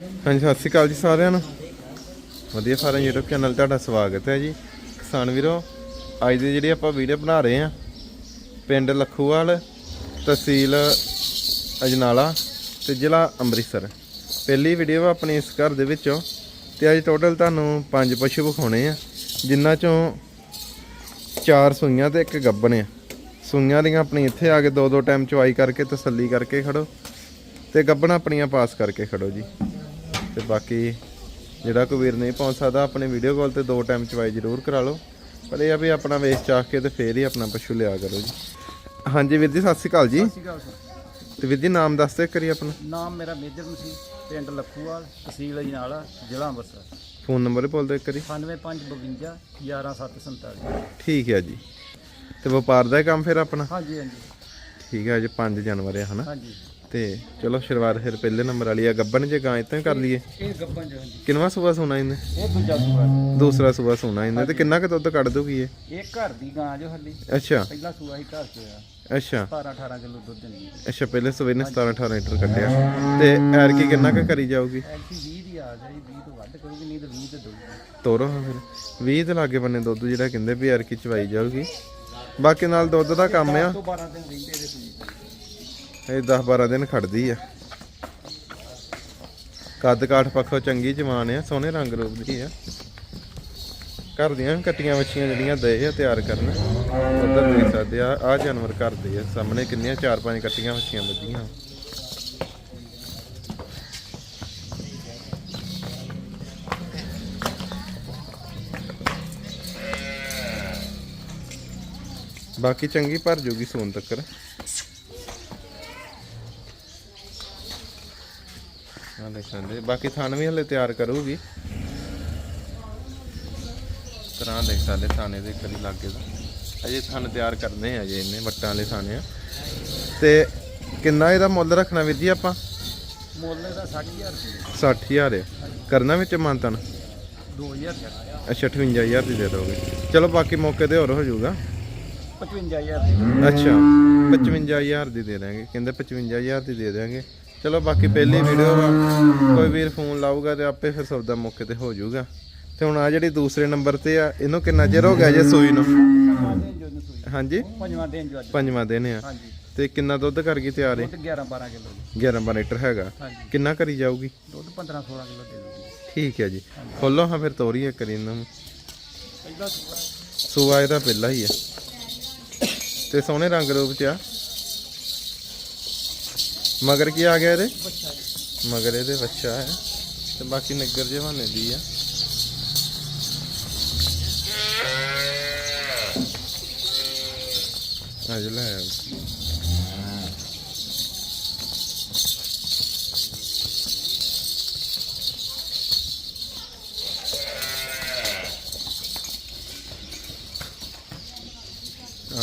ਹਾਂਜੀ, ਸਤਿ ਸ਼੍ਰੀ ਅਕਾਲ ਜੀ ਸਾਰਿਆਂ ਨੂੰ। ਵਧੀਆ ਸਾਰਿਆਂ ਨੂੰ YouTube ਚੈਨਲ ਤੁਹਾਡਾ ਸਵਾਗਤ ਹੈ ਜੀ। ਕਿਸਾਨ ਵੀਰੋ, ਅੱਜ ਦੀ ਜਿਹੜੀ ਆਪਾਂ ਵੀਡੀਓ ਬਣਾ ਰਹੇ ਹਾਂ, ਪਿੰਡ ਲੱਖੂਵਾਲ, ਤਹਿਸੀਲ ਅਜਨਾਲਾ ਤੇ ਜ਼ਿਲ੍ਹਾ ਅੰਮ੍ਰਿਤਸਰ। ਪਹਿਲੀ ਵੀਡੀਓ ਆਪਣੀ ਇਸ ਘਰ ਦੇ ਵਿੱਚੋਂ ਤੇ ਅੱਜ ਟੋਟਲ ਤੁਹਾਨੂੰ ਪੰਜ ਪਸ਼ੂ ਵਿਖਾਉਣੇ ਆ ਜਿਨ੍ਹਾਂ ਚੋਂ ਚਾਰ ਸੂਈਆਂ ਤੇ ਇੱਕ ਗੱਬਣ ਆ। ਸੂਈਆਂ ਦੀਆਂ ਆਪਣੀ ਇੱਥੇ ਆ ਕੇ ਦੋ ਦੋ ਟਾਈਮ ਚਵਾਈ ਕਰਕੇ ਤਸੱਲੀ ਕਰਕੇ ਖੜੋ ਤੇ ਗੱਬਣ ਆਪਣੀਆਂ ਪਾਸ ਕਰਕੇ ਖੜੋ ਜੀ। ਤੇ ਬਾਕੀ ਜਿਹੜਾ ਕੋਈ ਵੀਰ ਨਹੀਂ ਪਹੁੰਚ ਸਕਦਾ ਆਪਣੇ ਵੀਡੀਓ ਕਾਲ ਤੇ ਦੋ ਟਾਈਮ ਚਵਾਈ ਜ਼ਰੂਰ ਕਰਾ ਲਓ। ਪਰ ਇਹ ਆ ਵੀ ਆਪਣਾ ਵੇਚ ਚਾਖ ਕੇ ਤੇ ਫੇਰ ਹੀ ਆਪਣਾ ਪਸ਼ੂ ਲਿਆ ਕਰੋ ਜੀ। ਹਾਂਜੀ ਵੀਰ ਜੀ ਸਤਿ ਸ਼੍ਰੀ ਅਕਾਲ ਜੀ। ਸਤਿ ਸ਼੍ਰੀ ਅਕਾਲ ਸਰ। ਤੇ ਵੀਰ ਜੀ ਨਾਮ ਦੱਸ ਦੇ ਕਰੀ ਆਪਣਾ। ਨਾਮ ਮੇਰਾ ਮੇਜਰ ਮਸੀਹ ਪਿੰਡ ਲੱਖੂਵਾਲ ਤਹਿਸੀਲ ਅਜਨਾਲਾ ਜ਼ਿਲ੍ਹਾ ਅੰਮ੍ਰਿਤਸਰ। ਫੋਨ ਨੰਬਰ ਬੋਲ ਦਿਓ ਇੱਕ ਵਾਰੀ। 98552 11747 ਠੀਕ ਹੈ ਜੀ। ਤੇ ਵਪਾਰ ਦਾ ਕੰਮ ਫਿਰ ਆਪਣਾ? ਹਾਂਜੀ ਹਾਂਜੀ। ਠੀਕ ਹੈ ਅੱਜ 5 ਜਨਵਰੀ ਹੈ ਹਨਾ ਹਾਂਜੀ। ਤੇ ਚਲੋ ਸ਼ੁਰੂਆਤ ਫਿਰ ਪਹਿਲੇ ਨੰਬਰ ਵਾਲੀ ਆ। ਗੱਬਣ ਜੇ ਗਾਂ ਇਤਾਂ ਕਰ ਲਈਏ। ਇਹ ਗੱਬਨ ਜੀ ਹਾਂਜੀ। ਕਿੰਨਵਾ ਸੂਆ ਸੋਣਾ ਇਹਨੇ? ਇਹ ਦੂਜਾ ਸੂਆ ਦੂਸਰਾ ਸੂਆ ਸੋਣਾ ਇਹਨੇ ਤੇ ਕਿੰਨਾ ਕੁ ਦੁੱਧ ਕੱਢ ਦੂਗੀ ਇਹ? ਘਰ ਦੀ ਗਾਂ ਜੋ ਹੱਲੀ। ਅੱਛਾ। ਪਹਿਲਾ ਸੂਆ ਹੀ ਘਰ ਚ ਹੋਇਆ। ਅੱਛਾ। 17 18 ਕਿਲੋ ਦੁੱਧ ਦਿੰਦੀ ਅੱਛਾ ਪਹਿਲੇ ਸਵੇਰ ਨੇ 17 18 ਲੀਟਰ ਕੱਢਿਆ। ਤੇ ਐਰ ਕੀ ਕਿੰਨਾ ਕੁ ਕਰੀ ਜਾਊਗੀ? ਐਲਸੀ 20 ਦੀ ਆ ਜਾਈ 20 ਤੋਂ ਵੱਧ ਕਰੂਗੀ ਨਹੀਂ ਤਾਂ 20 ਤੇ ਦਊਗੀ ਤੋਰੋ ਹਾਂ ਫਿਰ। 20 ਦੇ ਲਾਗੇ ਬੰਨੇ ਦੁੱਧ ਜਿਹੜਾ ਕਹਿੰਦੇ ਵੀ ਐਰ ਕੀ ਚਵਾਈ ਜਾਊਗੀ। ਬਾਕੀ ਨਾਲ ਦੁੱਧ ਦਾ ਕੰਮ ਆ। ਤੋਂ 12 ਦਿਨ ਰਹਿੰਦੇ ਇਹਦੇ ਇਹ 10 12 ਦਿਨ ਖੜਦੀ ਆ। ਕੱਦ ਕਾਠ ਪੱਖੋਂ ਚੰਗੀ ਜਵਾਨ ਆ, ਸੋਹਣੇ ਰੰਗ ਰੂਪ ਦੀ ਆ। ਘਰ ਦੀਆਂ ਕੱਟੀਆਂ ਵੱਛੀਆਂ ਜਿਹੜੀਆਂ ਦਏ ਆ, ਤਿਆਰ ਕਰਨ। ਉਧਰ ਦੇਖ ਸਕਦੇ ਆ ਆ ਜਾਨਵਰ ਘਰ ਦੇ ਆ। ਸਾਹਮਣੇ ਕਿੰਨੀਆਂ ਚਾਰ ਪੰਜ ਕੱਟੀਆਂ ਵੱਛੀਆਂ ਲੱਗੀਆਂ ਬਾਕੀ ਚੰਗੀ ਭਰ ਜੂਗੀ ਸੋਨ ਤੱਕਰ। ਆ ਦੇਖਾਂਦੇ ਬਾਕੀ ਥਾਨ ਵੀ ਹਲੇ ਤਿਆਰ ਕਰੂਗੀ। ਤਰ੍ਹਾਂ ਦੇਖ ਸਕਦੇ ਥਾਣੇ ਦੇ ਕਰੀ ਲੱਗੇ ਦਾ। ਅਜੇ ਥਾਨ ਤਿਆਰ ਕਰਨੇ ਆ ਅਜੇ ਇਹਨੇ ਵੱਟਾਂ ਵਾਲੇ ਥਾਣੇ ਆ। ਤੇ ਕਿੰਨਾ ਇਹਦਾ ਮੁੱਲ ਰੱਖਣਾ ਵੀਰ ਜੀ ਆਪਾਂ? ਮੁੱਲ ਦਾ 60000 ਰੁਪਏ। 60000 ਆ। ਕਰਨਾ ਵਿੱਚ ਮੰਤਨ 2000 ਜਾਣਾ ਅੱਛਾ 58000 ਦੀ ਦੇ ਦੋਗੇ। ਚਲੋ ਬਾਕੀ ਮੌਕੇ ਤੇ ਹੋਰ ਹੋ ਜਾਊਗਾ। 55000 ਦੀ। ਅੱਛਾ 55000 ਦੀ ਦੇ ਦਾਂਗੇ ਕਹਿੰਦੇ 55000 ਦੀ ਦੇ ਦਾਂਗੇ ਚਲੋ ਬਾਕੀ ਪਹਿਲੀ ਵੀਡੀਓ ਵਾ ਕੋਈ ਵੀਰ ਫੋਨ ਲਾਊਗਾ ਤੇ ਆਪੇ ਫਿਰ ਸੌਦਾ ਮੌਕੇ ਤੇ ਹੋ ਜਾਊਗਾ। ਤੇ ਹੁਣ ਆ ਜਿਹੜੀ ਦੂਸਰੇ ਨੰਬਰ ਤੇ ਆ ਇਹਨੂੰ ਕਿੰਨਾ ਚਿਰ ਹੋ ਗਿਆ ਜੇ ਸੂਈ ਨੂੰ? ਹਾਂਜੀ? ਪੰਜਵਾਂ ਦਿਨ ਜੋ ਅੱਜ। ਪੰਜਵਾਂ ਦਿਨ ਆ। ਹਾਂਜੀ। ਤੇ ਕਿੰਨਾ ਦੁੱਧ ਕਰ ਗਈ ਤਿਆਰ ਹੈ ਦੁੱਧ 11 12 ਕਿਲੋ ਜੀ। 11 12 ਲੀਟਰ ਹੈਗਾ। ਕਿੰਨਾ ਕਰੀ ਜਾਊਗੀ? ਦੁੱਧ 15 16 ਕਿਲੋ ਦੇ ਦੂਗੀ ਠੀਕ ਹੈ ਜੀ। ਖੋਲੋ ਹਾਂ ਫਿਰ ਤੋਰੀਏ ਕਰੀ ਇਹਨਾਂ। ਨੂੰ ਪਹਿਲਾ ਸੂਆ ਇਹਦਾ ਪਹਿਲਾ ਹੀ ਆ। ਤੇ ਸੋਹਣੇ ਰੰਗ ਰੂਪ ਚ ਆ। ਮਗਰ ਕੀ ਆ ਗਿਆ ਇਹਦੇ? ਮਗਰ ਇਹਦੇ ਬੱਚਾ ਹੈ। ਤੇ ਬਾਕੀ ਨਗਰ ਜਵਾਨੇ ਦੀ ਆ। ਅੱਜ ਲੈ ਆਓ।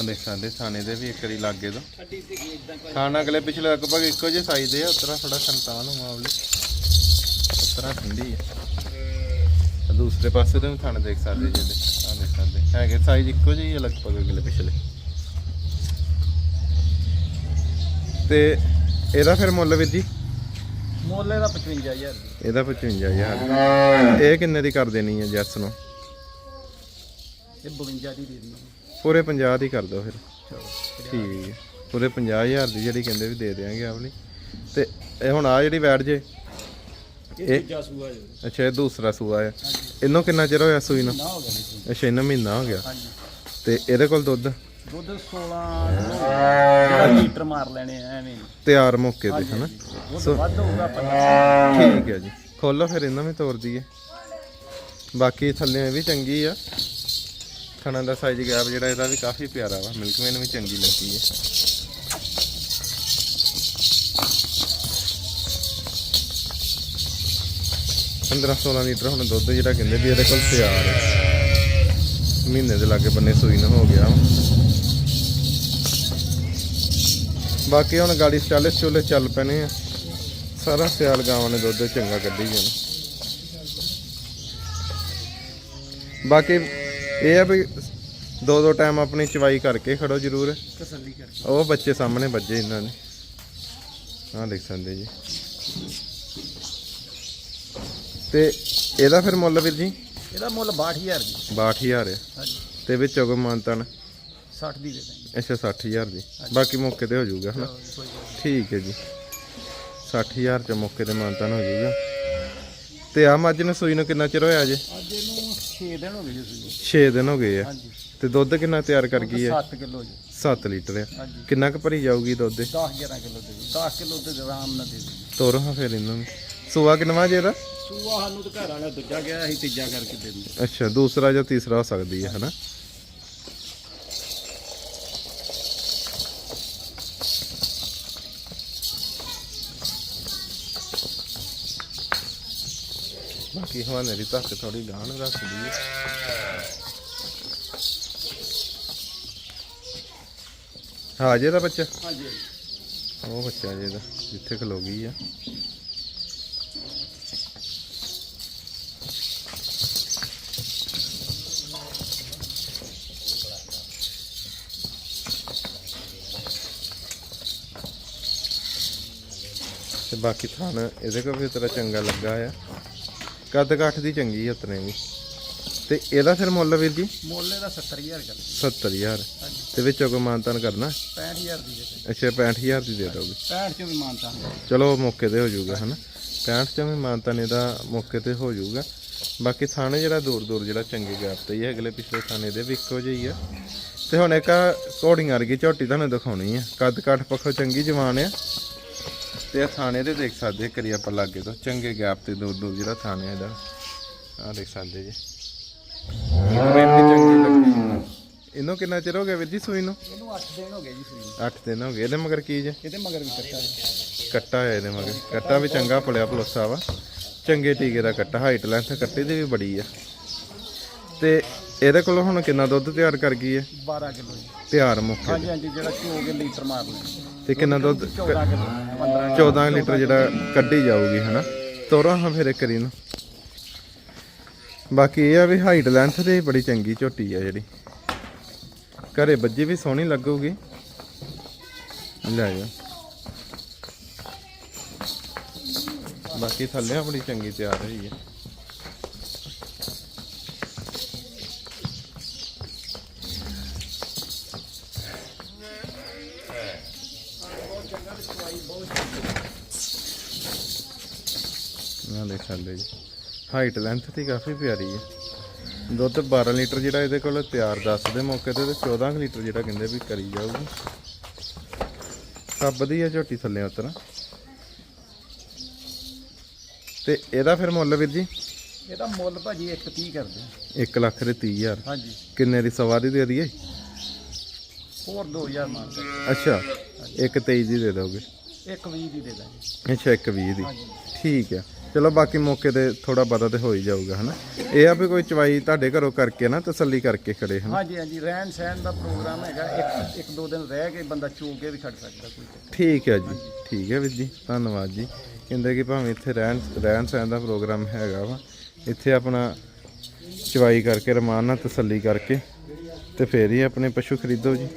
ਦੇਖ ਸਾਡੇ ਥਾਣੇ ਦੇ ਵੀ ਇੱਕ ਵਾਰੀ ਲਾਗੇ ਕੋਈ ਖਾਣ ਅਗਲੇ ਪਿਛਲੇ ਲਗਭਗ ਇੱਕੋ ਜਿਹੇ ਸਾਈਜ਼ ਦੇ ਆ ਉਤਰਾ ਥੋੜਾ ਸੰਤਾਨ ਮਾਮਲੇ। ਉਤਰਾ ਠੰਡੀ ਆ। ਤੇ ਦੂਸਰੇ ਪਾਸੇ ਤੋਂ ਵੀ ਥਣ ਦੇਖ ਸਕਦੇ ਜਿਹਦੇ ਆ ਦੇਖ ਸਕਦੇ ਹੈਗੇ ਸਾਈਜ਼ ਇੱਕੋ ਜਿਹੇ ਹੀ ਆ ਲਗਭਗ ਅਗਲੇ ਪਿਛਲੇ। ਤੇ ਇਹਦਾ ਫਿਰ ਮੁੱਲ ਵੀ ਜੀ? ਮੁੱਲ ਇਹਦਾ 55000 ਦੀ ਇਹਦਾ 55000 ਇਹ ਕਿੰਨੇ ਦੀ ਕਰ ਦੇਣੀ ਹੈ ਜੈਸ ਨੂੰ? ਇਹ 52 ਦੀ ਦੇ ਦਿੰਦੀ ਪੂਰੇ 50 ਦੀ ਕਰ ਦਿਓ ਫਿਰ। ਠੀਕ ਹੈ। ਪੂਰੇ 50000 ਦੀ ਜਿਹੜੀ ਕਹਿੰਦੇ ਵੀ ਦੇ ਦੇਾਂਗੇ ਆਪਣੀ। ਤੇ ਇਹ ਹੁਣ ਆ ਜਿਹੜੀ ਵੈਟ ਜੇ ਇਹ ਦੂਜਾ ਸੂਆ ਜੋ। ਅੱਛਾ ਇਹ ਦੂਸਰਾ ਸੂਆ ਆ। ਇਹਨੂੰ ਕਿੰਨਾ ਚਿਰ ਹੋਇਆ ਸੂਈ ਨੂੰ? ਹੋ ਅੱਛਾ ਇਹਨਾਂ ਮਹੀਨਾ ਹੋ ਗਿਆ। ਤੇ ਇਹਦੇ ਕੋਲ ਦੁੱਧ? ਦੁੱਧ 16 ਕਿਲੋ ਲੀਟਰ ਮਾਰ ਲੈਣੇ ਆ ਐਵੇਂ। ਤਿਆਰ ਮੌਕੇ ਤੇ ਹਨਾ? ਦੁੱਧ ਵੱਧ ਹੋਊਗਾ ਪਤਾ ਠੀਕ ਹੈ ਜੀ। ਖੋਲੋ ਫਿਰ ਇਹਨਾਂ ਵੀ ਤੋੜ ਦਈਏ। ਬਾਕੀ ਥੱਲੇ ਵੀ ਚੰਗੀ ਆ। ਖਾਣਾ ਦਾ ਸਾਈਜ਼ ਗੈਪ ਜਿਹੜਾ ਇਹਦਾ ਵੀ ਕਾਫੀ ਪਿਆਰਾ ਵਾ। ਮਿਲਕਮੈਨ ਵੀ ਚੰਗੀ ਲੱਗੀ ਹੈ। ਪੰਦਰਾਂ 16 ਲੀਟਰ ਹੁਣ ਦੁੱਧ ਜਿਹੜਾ ਕਹਿੰਦੇ ਵੀ ਇਹਦੇ ਕੋਲ ਤਿਆਰ ਹੈ। ਮਹੀਨੇ ਦੇ ਲਾਗੇ ਬੰਨੇ ਸੂਈ ਨਾ ਹੋ ਗਿਆ। ਬਾਕੀ ਹੁਣ ਗਾੜੀ ਸਟਾਲੇ ਚੋਲੇ ਚੱਲ ਪੈਣੇ ਆ। ਸਾਰਾ ਸਿਆਲ ਗਾਵਾਂ ਨੇ ਦੁੱਧ ਚੰਗਾ ਕੱਢੀ ਜਾਣਾ। ਬਾਕੀ ਇਹ ਆ ਵੀ ਦੋ ਦੋ ਟਾਈਮ ਆਪਣੀ ਚਵਾਈ ਕਰਕੇ ਖੜੋ ਜ਼ਰੂਰ। ਤਸੱਲੀ ਕਰਕੇ। ਉਹ ਬੱਚੇ ਸਾਹਮਣੇ ਵੱਜੇ ਇਹਨਾਂ ਨੇ। ਆਹ ਦੇਖ ਸਕਦੇ ਜੀ। ਤੇ ਇਹਦਾ ਫਿਰ ਮੁੱਲ ਵੀਰ ਜੀ? ਇਹਦਾ ਮੁੱਲ 62000 ਜੀ। 62000 ਆ। ਹਾਂਜੀ। ਤੇ ਵਿੱਚੋਂ ਕੋਈ ਮਾਨਤਨ 60 ਦੀ ਦੇ ਦਾਂਗੇ। ਅੱਛਾ 60000 ਦੀ ਬਾਕੀ ਮੌਕੇ ਤੇ ਹੋ ਜਾਊਗਾ ਹਨਾ। ਠੀਕ ਹੈ ਜੀ। 60000 ਚ ਮੌਕੇ ਤੇ ਮਾਨਤਨ ਹੋ ਜਾਊਗਾ। ਤੇ ਆ ਮੱਝ ਨੂੰ ਸੂਈ ਨੂੰ ਕਿੰਨਾ ਚਿਰ ਹੋਇਆ ਜੇ? ਅੱਜ ਇਹਨੂੰ 6 ਦਿਨ ਹੋ ਗਏ ਜੀ 6 ਦਿਨ ਹੋ ਗਏ ਆ। ਹਾਂਜੀ। ਤੇ ਦੁੱਧ ਕਿੰਨਾ ਤਿਆਰ ਕਰ ਗਈ ਹੈ 7 ਕਿਲੋ ਜੀ। 7 ਲੀਟਰ ਆ। ਹਾਂਜੀ। ਕਿੰਨਾ ਕੁ ਭਰੀ ਜਾਊਗੀ ਦੁੱਧ? ਦੇ 10 11 ਕਿਲੋ ਦੇ ਜੀ। 10 ਕਿਲੋ ਤੇ ਆਰਾਮ ਨਾਲ ਦੇ ਦੇ ਤੋਰੋ ਹਾਂ ਫਿਰ ਇਹਨਾਂ ਨੂੰ ਸੂਆ ਕਿੰਨਵਾ ਜੇ ਇਹਦਾ? ਸੂਆ ਸਾਨੂੰ ਤਾਂ ਘਰ ਵਾਲਾ ਦੂਜਾ ਗਿਆ ਅਸੀਂ ਤੀਜਾ ਕਰਕੇ ਦੇ ਦਿੰਦੇ। ਅੱਛਾ ਦੂਸਰਾ ਜਾਂ ਤੀਸਰਾ ਹੋ ਸਕਦੀ ਹੈ ਹਨਾ? ਬਾਕੀ ਹਵਾਨੇ ਦੀ ਧੱਕ ਥੋੜੀ ਗਾਣ ਰੱਖਦੀ ਹੈ ਹਾਂ ਜੇ ਦਾ ਬੱਚਾ। ਹਾਂਜੀ ਉਹ ਬੱਚਾ ਜੇ ਦਾ ਜਿੱਥੇ ਖਲੋ ਗਈ ਆ। ਤੇ ਬਾਕੀ ਥਾਨ ਇਹਦੇ ਕੋਲ ਵੀ ਤੇਰਾ ਚੰਗਾ ਲੱਗਾ ਆ। ਕੱਦ ਕਾਠ ਦੀ ਚੰਗੀ ਆ ਉਤਨੇ ਵੀ। ਤੇ ਇਹਦਾ ਫਿਰ ਮੁੱਲ ਵੀਰ ਜੀ? ਮੁੱਲ ਇਹਦਾ 70000 ਕਰ 70000 ਹਾਂਜੀ। ਤੇ ਵਿੱਚੋਂ ਕੋਈ ਮਾਨਤਾਨ ਕਰਨਾ 65000 ਦੀ ਦੇ ਅੱਛਾ 65000 ਦੀ ਦੇ ਦੋਗੇ 65 ਚੋਂ ਵੀ ਮਾਨਤਾ ਹੁੰਦਾ ਚਲੋ ਮੌਕੇ ਤੇ ਹੋ ਜਾਊਗਾ ਹਨਾ? 65 ਚ ਵੀ ਮਾਨਤਾ ਨੇ ਦਾ ਮੌਕੇ ਤੇ ਹੋ ਜਾਊਗਾ। ਬਾਕੀ ਥਾਣੇ ਜਿਹੜਾ ਦੂਰ ਦੂਰ ਜਿਹੜਾ ਚੰਗੇ ਗੈਪ ਤੇ ਹੀ ਅਗਲੇ ਪਿਛਲੇ ਥਾਣੇ ਦੇ ਵੀ ਇੱਕੋ ਜਿਹੀ ਆ। ਤੇ ਹੁਣ ਇੱਕ ਘੋੜੀਆਂ ਵਰਗੀ ਝੋਟੀ ਤੁਹਾਨੂੰ ਦਿਖਾਉਣੀ ਆ। ਕੱਦ ਕਾਠ ਪੱਖੋਂ ਚੰਗੀ ਜਵਾਨ ਆ। ਤੇ ਆ ਥਾਣੇ ਦੇ ਦੇਖ ਸਕਦੇ ਕਰੀ ਆਪਾਂ ਲਾਗੇ ਤੋਂ। ਚੰਗੇ ਗੈਪ ਤੇ ਦੂਰ ਦੂਰ ਜਿਹੜਾ ਥਾਣੇ ਇਹਦਾ ਆ ਦੇਖ ਸਕਦੇ ਜੀ। ਚੰਗੀ ਇਹਨੂੰ ਕਿੰਨਾ ਚਿਰ ਹੋ ਗਿਆ ਵੀਰ ਜੀ ਸੂਈ ਨੂੰ? ਇਹਨੂੰ 8 ਦਿਨ ਹੋ ਗਏ ਜੀ ਸੂਈ 8 ਦਿਨ ਹੋ ਗਏ। ਇਹਦੇ ਮਗਰ ਕੀ ਜੇ? ਇਹਦੇ ਮਗਰ ਵੀ ਕੱਟਾ ਹੈ। ਕੱਟਾ ਹੈ ਇਹਦੇ ਮਗਰ। ਕੱਟਾ ਵੀ ਚੰਗਾ ਪਲਿਆ ਪਲੋਸਾ ਵਾ। ਚੰਗੇ ਟੀਕੇ ਦਾ ਕੱਟਾ ਹਾਈਟ ਲੈਂਥ ਕੱਟੇ ਦੀ ਵੀ ਬੜੀ ਆ। ਤੇ ਇਹਦੇ ਕੋਲ ਹੁਣ ਕਿੰਨਾ ਦੁੱਧ ਤਿਆਰ ਕਰ ਗਈ ਹੈ? 12 ਕਿਲੋ ਜੀ। ਤਿਆਰ ਮੁੱਕੇ ਹਾਂਜੀ ਹਾਂਜੀ ਜਿਹੜਾ ਚੋ ਕੇ ਲੀਟਰ ਮਾਰ ਲਈ ਤੇ ਕਿੰਨਾ ਦੁੱਧ 14 ਕਿਲੋ। 15 14 ਲੀਟਰ ਜਿਹੜਾ ਕੱਢੀ ਜਾਊਗੀ ਹਨਾ? ਤੋਰਾ ਹਾਂ ਫਿਰ ਕਰੀ ਨੂੰ ਬਾਕੀ ਇਹ ਆ ਵੀ ਹਾਈਟ ਲੈਂਥ ਤੇ ਬੜੀ ਚੰਗੀ ਝੋਟੀ ਆ ਜਿਹੜੀ। ਘਰੇ ਬੱਜੀ ਵੀ ਸੋਹਣੀ ਲੱਗੂਗੀ। ਲੈ ਜਾ। ਬਾਕੀ ਥੱਲੇ ਬੜੀ ਚੰਗੀ ਤਿਆਰ ਹੋਈ ਹੈ ਨਾ ਦੇਖ ਸਕਦੇ ਜੀ। ਹਾਈਟ ਲੈਂਥ ਤੇ ਕਾਫੀ ਪਿਆਰੀ ਹੈ। ਦੁੱਧ 12 ਲੀਟਰ ਜਿਹੜਾ ਇਹਦੇ ਕੋਲ ਤਿਆਰ ਦੱਸਦੇ ਮੌਕੇ ਤੇ ਤੇ 14 ਕੁ ਲੀਟਰ ਜਿਹੜਾ ਕਹਿੰਦੇ ਵੀ ਕਰੀ ਜਾਊਗੀ। ਸਭ ਵਧੀਆ ਝੋਟੀ ਥੱਲੇ ਉਤਰ। ਤੇ ਇਹਦਾ ਫਿਰ ਮੁੱਲ ਵੀਰ ਜੀ? ਇਹਦਾ ਮੁੱਲ ਭਾਜੀ 130 ਕਰਦੇ 1 ਲੱਖ ਦੇ 30000 ਹਾਂਜੀ। ਕਿੰਨੇ ਦੀ ਸਵਾਰੀ ਦੇ ਦਈਏ? ਹੋਰ 2000 ਮਾਰ ਅੱਛਾ 123 ਦੀ ਦੇ ਦੋਗੇ। ਇੱਕ 20 ਦੀ ਦੇ ਦਾਂਗੇ। ਅੱਛਾ 120 ਦੀ। ਠੀਕ ਆ। ਚਲੋ ਬਾਕੀ ਮੌਕੇ ਤੇ ਥੋੜਾ ਬਹੁਤਾ ਤੇ ਹੋ ਹੀ ਜਾਊਗਾ ਹਨਾ? ਇਹ ਆ ਵੀ ਕੋਈ ਚਵਾਈ ਤੁਹਾਡੇ ਘਰੋਂ ਕਰਕੇ ਨਾ ਤਸੱਲੀ ਕਰਕੇ ਖੜੇ ਹਨਾ? ਹਾਂਜੀ ਹਾਂਜੀ ਰਹਿਣ ਸਹਿਣ ਦਾ ਪ੍ਰੋਗਰਾਮ ਹੈਗਾ। ਇੱਕ ਇੱਕ ਦੋ ਦਿਨ ਰਹਿ ਕੇ ਬੰਦਾ ਚੋ ਕੇ ਵੀ ਖੜ ਸਕਦਾ ਕੋਈ ਚੱਕਰ ਠੀਕ ਹੈ ਜੀ ਠੀਕ ਹੈ ਵੀਰ ਜੀ ਧੰਨਵਾਦ ਜੀ। ਕਹਿੰਦੇ ਕਿ ਭਾਵੇਂ ਇੱਥੇ ਰਹਿਣ ਰਹਿਣ ਸਹਿਣ ਦਾ ਪ੍ਰੋਗਰਾਮ ਹੈਗਾ ਵਾ ਇੱਥੇ ਆਪਣਾ ਚਵਾਈ ਕਰਕੇ ਰਮਾਨ ਨਾਲ ਤਸੱਲੀ ਕਰਕੇ ਤੇ ਫੇਰ ਹੀ ਆਪਣੇ ਪਸ਼ੂ ਖਰੀਦੋ ਜੀ।